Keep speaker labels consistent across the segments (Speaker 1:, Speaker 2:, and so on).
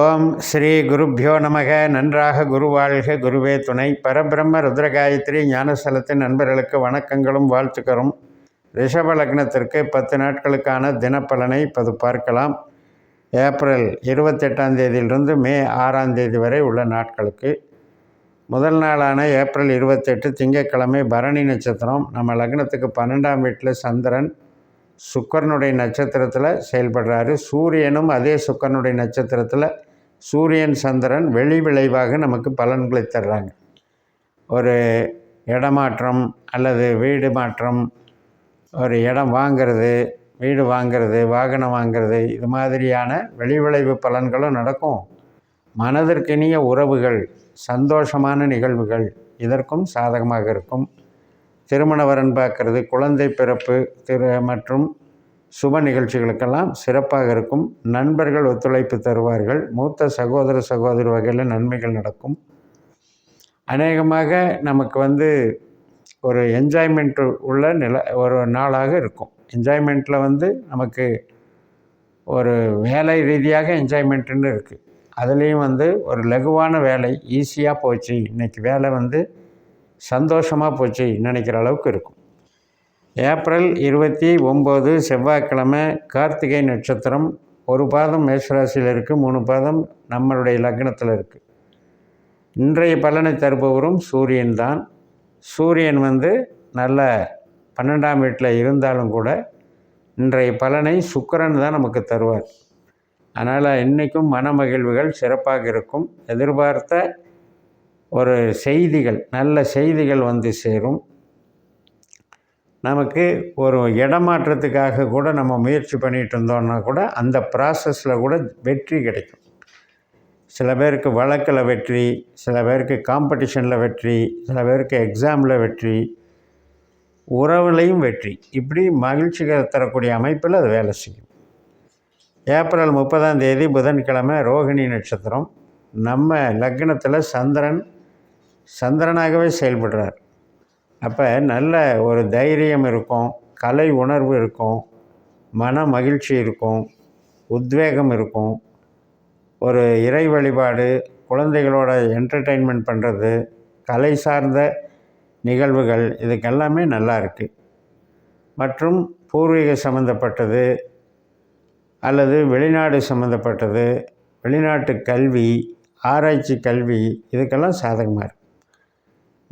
Speaker 1: ஓம் ஸ்ரீ குருப்பியோ நமக. நன்றாக குருவாழ்க குருவே துணை. பரபிரம்ம ருத்ரகாயத்ரி ஞானஸ்தலத்தின் நண்பர்களுக்கு வணக்கங்களும் வாழ்த்துக்களும். ரிஷப லக்னத்திற்கு பத்து நாட்களுக்கான தினப்பலனை இப்போது பார்க்கலாம். ஏப்ரல் இருபத்தெட்டாம் தேதியிலிருந்து மே ஆறாம் தேதி வரை உள்ள நாட்களுக்கு. முதல் நாளான ஏப்ரல் இருபத்தெட்டு திங்கட்கிழமை பரணி நட்சத்திரம். நம்ம லக்னத்துக்கு பன்னெண்டாம் வீட்டில் சந்திரன். சுக்கரனுடைய நட்சத்திரத்தில் செயல்படுறாரு. சூரியனும் அதே சுக்கரனுடைய நட்சத்திரத்தில் சூரியன் சந்திரன் வெளி விளைவாக நமக்கு பலன்களை தர்றாங்க. ஒரு இடமாற்றம் அல்லது வீடு மாற்றம் ஒரு இடம் வாங்கிறது வீடு வாங்கிறது வாகனம் வாங்கிறது இது மாதிரியான வெளிவிளைவு பலன்களும் நடக்கும். மனதிற்கினிய உறவுகள் சந்தோஷமான நிகழ்வுகள் இதற்கும் சாதகமாக இருக்கும். திருமண வரன் பார்க்கறது குழந்தை பிறப்பு திரு மற்றும் சுப நிகழ்ச்சிகளுக்கெல்லாம் சிறப்பாக இருக்கும். நண்பர்கள் ஒத்துழைப்பு தருவார்கள். மூத்த சகோதர சகோதரி வகையில் நன்மைகள் நடக்கும். அநேகமாக நமக்கு வந்து ஒரு என்ஜாய்மெண்ட் உள்ள நில ஒரு நாளாக இருக்கும். என்ஜாய்மெண்ட்டில் வந்து நமக்கு ஒரு வேலை ரீதியாக என்ஜாய்மெண்ட்டுன்னு இருக்குது அதுலேயும் வந்து ஒரு லகுவான வேலை ஈஸியாக போச்சு. இன்றைக்கி வேலை வந்து சந்தோஷமாக போச்சு நினைக்கிற அளவுக்கு இருக்கும். ஏப்ரல் இருபத்தி ஒம்பது செவ்வாய்க்கிழமை கார்த்திகை நட்சத்திரம் ஒரு பாதம் மேஷராசியில் இருக்குது மூணு பாதம் நம்மளுடைய லக்னத்தில் இருக்குது இன்றைய பலனை தருபவரும் சூரியன் தான். சூரியன் வந்து நல்ல பன்னெண்டாம் வீட்டில் இருந்தாலும் கூட இன்றைய பலனை சுக்கரன் தான் நமக்கு தருவார். அதனால் இன்றைக்கும் மன மகிழ்வுகள் சிறப்பாக இருக்கும். எதிர்பார்த்த ஒரு செய்திகள் நல்ல செய்திகள் வந்து சேரும். நமக்கு ஒரு இடமாற்றத்துக்காக கூட நம்ம முயற்சி பண்ணிகிட்டு இருந்தோம்னா கூட அந்த ப்ராசஸில் கூட வெற்றி கிடைக்கும். சில பேருக்கு வழக்கில் வெற்றி சில பேருக்கு காம்படிஷனில் வெற்றி சில பேருக்கு எக்ஸாமில் வெற்றி உறவுலையும் வெற்றி. இப்படி மகிழ்ச்சி தரக்கூடிய அமைப்பில் அது வேலை செய்யும். ஏப்ரல் முப்பதாம் தேதி புதன்கிழமை ரோகிணி நட்சத்திரம். நம்ம லக்னத்தில் சந்திரன் சந்திரனாகவே செயல்படுறார். அப்போ நல்ல ஒரு தைரியம் இருக்கும் கலை உணர்வு இருக்கும் மன மகிழ்ச்சி இருக்கும் உத்வேகம் இருக்கும். ஒரு இறை வழிபாடு குழந்தைகளோட என்டர்டெயின்மெண்ட் பண்ணுறது கலை சார்ந்த நிகழ்வுகள் இதுக்கெல்லாமே நல்லா இருக்குது மற்றும் பூர்வீக சம்மந்தப்பட்டது அல்லது வெளிநாடு சம்மந்தப்பட்டது வெளிநாட்டு கல்வி ஆராய்ச்சி கல்வி இதுக்கெல்லாம் சாதகமாக இருக்குது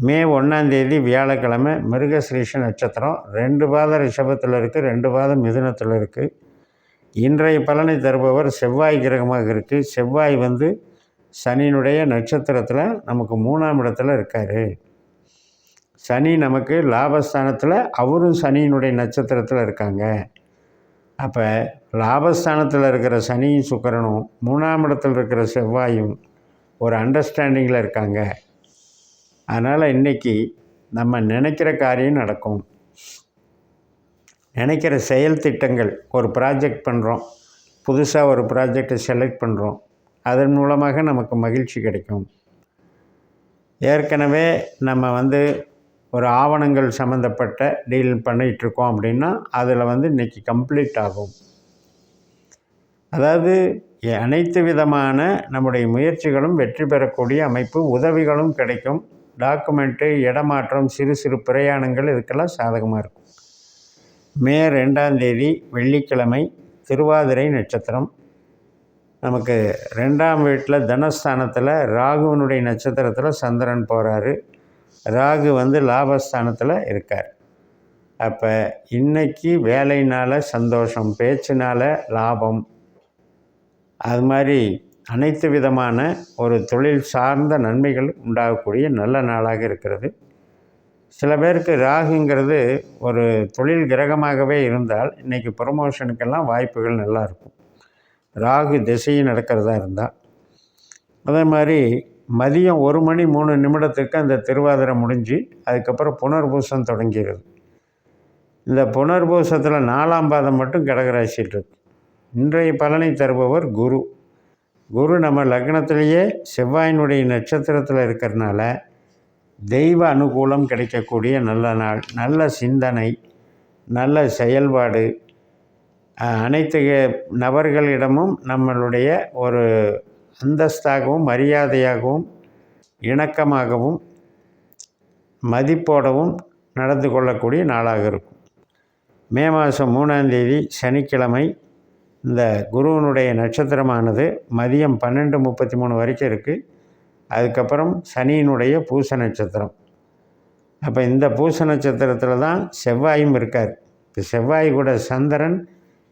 Speaker 1: மே ஒன்றாந்தேதி வியாழக்கிழமை மிருகசிரீஷ நட்சத்திரம் ரெண்டு பாதம் ரிஷபத்தில் இருக்குது ரெண்டு பாதம் மிதுனத்தில் இருக்குது இன்றைய பலனை தருபவர் செவ்வாய் கிரகமாக இருக்குது செவ்வாய் வந்து சனியினுடைய நட்சத்திரத்தில் நமக்கு மூணாம் இடத்துல இருக்கார். சனி நமக்கு லாபஸ்தானத்தில் அவரும் சனியினுடைய நட்சத்திரத்தில் இருக்காங்க. அப்போ லாபஸ்தானத்தில் இருக்கிற சனியும் சுக்கரனும் மூணாம் இடத்தில் இருக்கிற செவ்வாயும் ஒரு அண்டர்ஸ்டாண்டிங்கில் இருக்காங்க. அதனால் இன்றைக்கி நம்ம நினைக்கிற காரியம் நடக்கும். நினைக்கிற செயல் திட்டங்கள் ஒரு ப்ராஜெக்ட் பண்ணுறோம் புதுசாக ஒரு ப்ராஜெக்டை செலக்ட் பண்ணுறோம் அதன் மூலமாக நமக்கு மகிழ்ச்சி கிடைக்கும். ஏற்கனவே நம்ம வந்து ஒரு ஆவணங்கள் சம்மந்தப்பட்ட டீல் பண்ணிகிட்ருக்கோம் அப்படின்னா அதில் வந்து இன்றைக்கி கம்ப்ளீட் ஆகும். அதாவது அனைத்து விதமான நம்முடைய முயற்சிகளும் வெற்றி பெறக்கூடிய அமைப்பு உதவிகளும் கிடைக்கும். டாக்குமெண்ட்டு இடமாற்றம் சிறு சிறு பிரயாணங்கள் இதுக்கெல்லாம் சாதகமாக இருக்கும். மே ரெண்டாம் தேதி வெள்ளிக்கிழமை திருவாதிரை நட்சத்திரம். நமக்கு ரெண்டாம் வீட்டில் தனஸ்தானத்தில் ராகுவனுடைய நட்சத்திரத்தில் சந்திரன் போகிறாரு ராகு வந்து லாபஸ்தானத்தில் இருக்கார். அப்போ இன்றைக்கி வேலையினால் சந்தோஷம் பேச்சினால் லாபம். அது மாதிரி அனைத்து விதமான ஒரு தொழில் சார்ந்த நன்மைகள் உண்டாகக்கூடிய நல்ல நாளாக இருக்கிறது. சில பேருக்கு ராகுங்கிறது ஒரு தொழில் கிரகமாகவே இருந்தால் இன்றைக்கி ப்ரொமோஷனுக்கெல்லாம் வாய்ப்புகள் நல்லா இருக்கும். ராகு திசையும் நடக்கிறதா இருந்தால் அதே மாதிரி மதியம் ஒரு மணி மூணு நிமிடத்துக்கு அந்த திருவாதிரை முடிஞ்சு அதுக்கப்புறம் புனர்பூசம் தொடங்கிடுது இந்த புனர்பூசத்தில் நாலாம் பாதம் மட்டும் கடகராசியில் இருக்கு இன்றைய பலனை தருபவர் குரு. குரு நம்ம லக்னத்திலேயே செவ்வாயினுடைய நட்சத்திரத்தில் இருக்கிறனால தெய்வ அனுகூலம் கிடைக்கக்கூடிய நல்ல நாள் நல்ல சிந்தனை நல்ல செயல்பாடு அனைத்து நபர்களிடமும் நம்மளுடைய ஒரு அந்தஸ்தாகவும் மரியாதையாகவும் இணக்கமாகவும் மதிப்போடவும் நடந்து கொள்ளக்கூடிய நாளாக இருக்கும். மே மாதம் மூணாம் தேதி சனிக்கிழமை இந்த குருவனுடைய நட்சத்திரமானது மதியம் பன்னெண்டு முப்பத்தி மூணு வரைக்கும் இருக்குது அதுக்கப்புறம் சனியினுடைய பூச நட்சத்திரம். அப்போ இந்த பூச நட்சத்திரத்தில் தான் செவ்வாயும் இருக்கார். இப்போ செவ்வாய் கூட சந்திரன்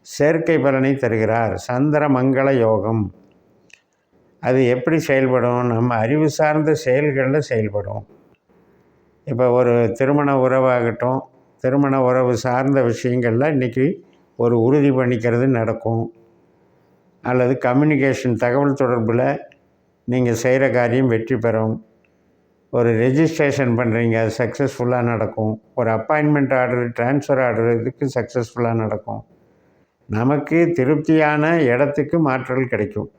Speaker 1: சேர்க்கை பலனை தருகிறார். சந்திர மங்கள யோகம். அது எப்படி செயல்படும்? நம்ம அறிவு சார்ந்த செயல்களில் செயல்படும் இப்போ ஒரு திருமண உறவாகட்டும் திருமண உறவு சார்ந்த விஷயங்களில் இன்றைக்கி ஒரு உறுதி பண்ணிக்கிறது நடக்கும். அல்லது கம்யூனிகேஷன் தகவல் தொடர்பில் நீங்கள் செய்கிற காரியம் வெற்றி பெறும். ஒரு ரெஜிஸ்ட்ரேஷன் பண்ணுறீங்க அது சக்ஸஸ்ஃபுல்லாக நடக்கும். ஒரு அப்பாயின்மெண்ட் ஆர்டர் ட்ரான்ஸ்ஃபர் ஆர்டர் இதுக்கு சக்ஸஸ்ஃபுல்லாக நடக்கும். நமக்கு திருப்தியான இடத்துக்கு மாற்றல் கிடைக்கும்.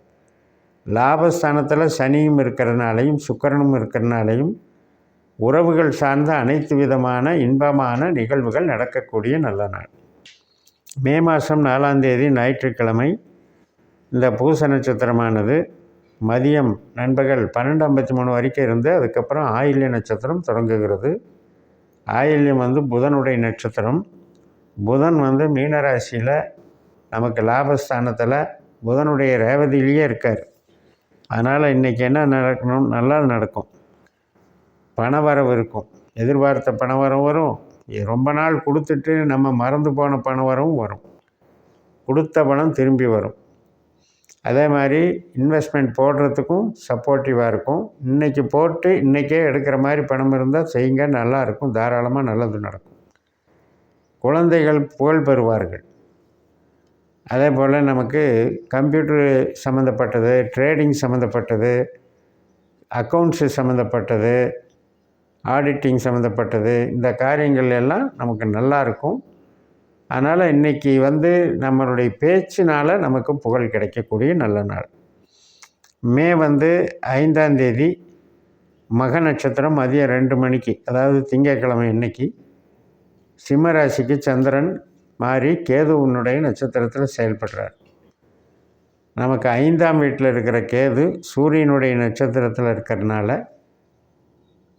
Speaker 1: லாபஸ்தானத்தில் சனியும் இருக்கிறனாலையும் சுக்கரனும் இருக்கிறனாலையும் உறவுகள் சார்ந்த அனைத்து விதமான இன்பமான நிகழ்வுகள் நடக்கக்கூடிய நல்ல நாள். மே மாதம் நாலாம் தேதி ஞாயிற்றுக்கிழமை இந்த பூச நட்சத்திரமானது மதியம் நண்பகல் பன்னெண்டு ஐம்பத்தி மூணு வரைக்கும் இருந்து அதுக்கப்புறம் ஆயில்ய நட்சத்திரம் தொடங்குகிறது. ஆயில்யம் வந்து புதனுடைய நட்சத்திரம். புதன் வந்து மீனராசியில் நமக்கு லாபஸ்தானத்தில் புதனுடைய ரேவதியிலேயே இருக்கார். அதனால் இன்றைக்கி என்ன நடக்கணும்? நல்லா நடக்கும். பணவரவு இருக்கும். எதிர்பார்த்த பணவரம் வரும். ரொம்ப நாள் கொடுத்துட்டு நம்ம மறந்து போன பணவரவும் வரும். கொடுத்த பணம் திரும்பி வரும். அதே மாதிரி இன்வெஸ்ட்மெண்ட் போடுறதுக்கும் சப்போர்ட்டிவாக இருக்கும். இன்றைக்கி போட்டு இன்றைக்கே எடுக்கிற மாதிரி பணம் இருந்தால் செய்யுங்க நல்லாயிருக்கும் தாராளமாக நல்லது நடக்கும். குழந்தைகள் புகழ் பெறுவார்கள். அதே போல் நமக்கு கம்ப்யூட்டர் சம்மந்தப்பட்டது ட்ரேடிங் சம்மந்தப்பட்டது அக்கௌண்ட்ஸு சம்மந்தப்பட்டது ஆடிட்டிங் சம்மந்தப்பட்டது இந்த காரியங்கள் எல்லாம் நமக்கு நல்லா இருக்கும். அதனால் இன்றைக்கி வந்து நம்மளுடைய பேச்சினால் நமக்கு புகழ் கிடைக்கக்கூடிய நல்ல நாள். மே வந்து ஐந்தாம் தேதி மக நட்சத்திரம் மதியம் ரெண்டு மணிக்கு அதாவது திங்கட்கிழமை இன்னைக்கு சிம்மராசிக்கு சந்திரன் மாறி கேதுவனுடைய நட்சத்திரத்தில் செயல்படுறார். நமக்கு ஐந்தாம் வீட்டில் இருக்கிற கேது சூரியனுடைய நட்சத்திரத்தில் இருக்கிறதுனால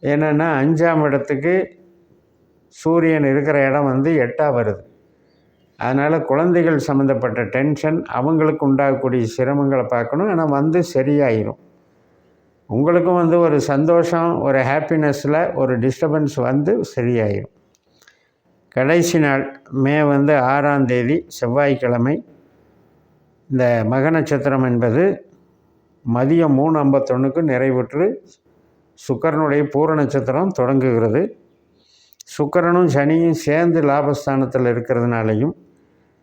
Speaker 1: என்னென்னா அஞ்சாம் இடத்துக்கு சூரியன் இருக்கிற இடம் வந்து எட்டாக வருது. அதனால் குழந்தைகள் சம்மந்தப்பட்ட டென்ஷன் அவங்களுக்கு உண்டாகக்கூடிய சிரமங்களை பார்க்கணும். ஆனால் வந்து சரியாயிரும். உங்களுக்கும் வந்து ஒரு சந்தோஷம் ஒரு ஹாப்பினஸில் ஒரு டிஸ்டர்பன்ஸ் வந்து சரியாயிரும். கடைசி நாள் மே வந்து ஆறாம் தேதி செவ்வாய்க்கிழமை. இந்த மக நட்சத்திரம் என்பது மதியம் மூணு ஐம்பத்தொன்றுக்கு நிறைவுற்று சுக்கரனுடைய பூர நட்சத்திரம் தொடங்குகிறது. சுக்கரனும் சனியும் சேர்ந்து லாபஸ்தானத்தில் இருக்கிறதுனாலையும்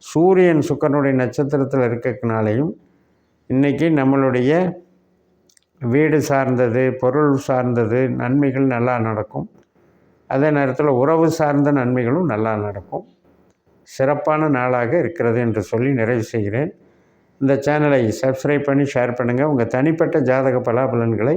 Speaker 1: சூரியன் சுக்கரனுடைய நட்சத்திரத்தில் இருக்கிறதுனாலையும் இன்றைக்கி நம்மளுடைய வீடு சார்ந்தது பொருள் சார்ந்தது நன்மைகள் நல்லா நடக்கும். அதே நேரத்தில் உறவு சார்ந்த நன்மைகளும் நல்லா நடக்கும். சிறப்பான நாளாக இருக்கிறது என்று சொல்லி நிறைவு செய்கிறேன். இந்த சேனலை சப்ஸ்கிரைப் பண்ணி ஷேர் பண்ணுங்கள் உங்கள் தனிப்பட்ட ஜாதக பலாபலன்களை